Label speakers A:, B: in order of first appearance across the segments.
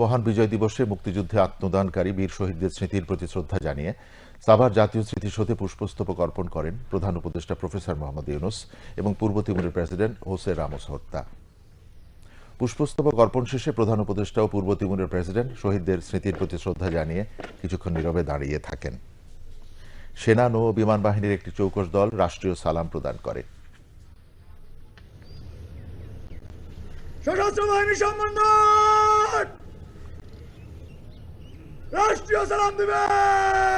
A: মহান বিজয় দিবসে মুক্তিযুদ্ধে আত্মদানকারী বীর শহীদদের স্মৃতির প্রতি শ্রদ্ধা জানিয়ে সাভার জাতীয় স্মৃতিসৌধে পুষ্পস্তবক অর্পণ করেন প্রধান উপদেষ্টা প্রফেসর মোহাম্মদ ইউনুস এবং পূর্ব তিমুরের প্রেসিডেন্ট হোসে রামোস হত্যা। পুষ্পস্তবক অর্পণ শেষে প্রধান উপদেষ্টা ও পূর্ব তিমুরের প্রেসিডেন্ট শহীদদের স্মৃতির প্রতি শ্রদ্ধা জানিয়ে কিছুক্ষণ নীরবে দাঁড়িয়ে থাকেন। সেনা, নৌ বিমান বাহিনীর একটি চৌকস দল রাষ্ট্রীয় সালাম প্রদান করে।
B: সশস্ত্র বাহিনী সম্বন্ধ রাষ্ট্রীয় সালাম দিবে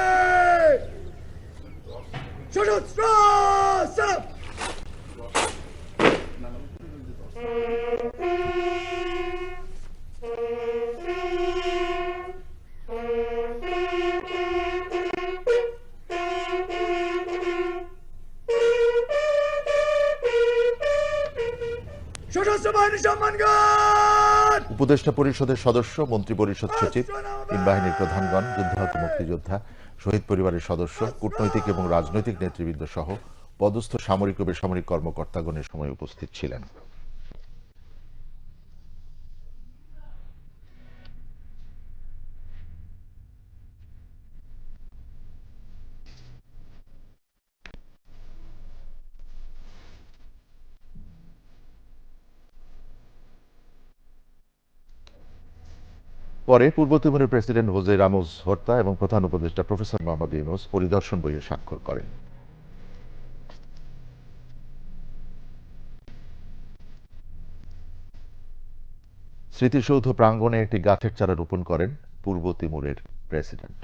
B: সশস্ত্র বাহিনী সম্মানগণ
A: উপদেষ্টা পরিষদের সদস্য মন্ত্রী পরিষদ সচিব তিন বাহিনীর প্রধানগণ যুদ্ধাহত মুক্তিযোদ্ধা শহীদ পরিবারের সদস্য কূটনৈতিক এবং রাজনৈতিক নেতৃবৃন্দ সহ পদস্থ সামরিক ও বেসামরিক কর্মকর্তাগণের সময় উপস্থিত ছিলেন। পরে পূর্ব তিমুরের প্রেসিডেন্ট হোজে রামোজ হত্যা এবং প্রধান উপদেষ্টা প্রফেসর মোহাম্মদ ইউনুস পরিদর্শন বইয়ে স্বাক্ষর করেন। স্মৃতিসৌধ প্রাঙ্গণে একটি গাছের চারা রোপণ করেন পূর্ব তিমুরের প্রেসিডেন্ট।